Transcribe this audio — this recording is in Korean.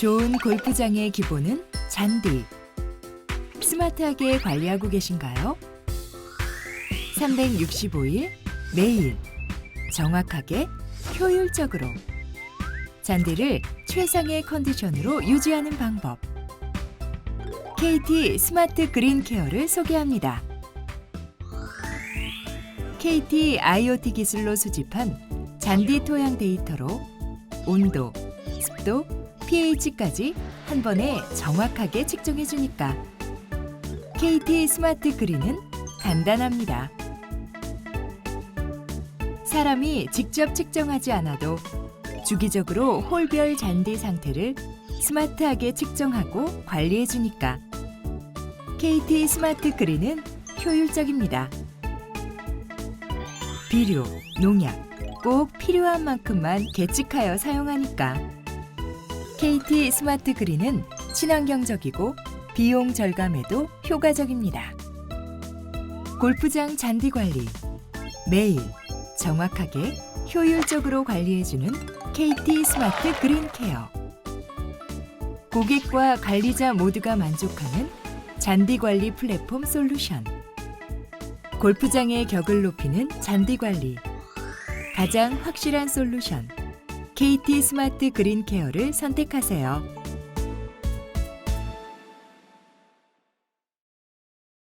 좋은 골프장의 기본은 잔디. 스마트하게 관리하고 계신가요? 365일 매일 정확하게 효율적으로 잔디를 최상의 컨디션으로 유지하는 방법. KT 스마트 그린 케어를 소개합니다. KT IoT 기술로 수집한 잔디 토양 데이터로 온도, 습도, pH까지 한 번에 정확하게 측정해 주니까 KT 스마트 그린은 간단합니다. 사람이 직접 측정하지 않아도 주기적으로 홀별 잔디 상태를 스마트하게 측정하고 관리해 주니까 KT 스마트 그린은 효율적입니다. 비료, 농약 꼭 필요한 만큼만 계측하여 사용하니까 KT 스마트 그린은 친환경적이고 비용 절감에도 효과적입니다. 골프장 잔디 관리 매일 정확하게 효율적으로 관리해주는 KT 스마트 그린 케어. 고객과 관리자 모두가 만족하는 잔디 관리 플랫폼 솔루션. 골프장의 격을 높이는 잔디 관리. 가장 확실한 솔루션 KT 스마트 그린 케어를 선택하세요.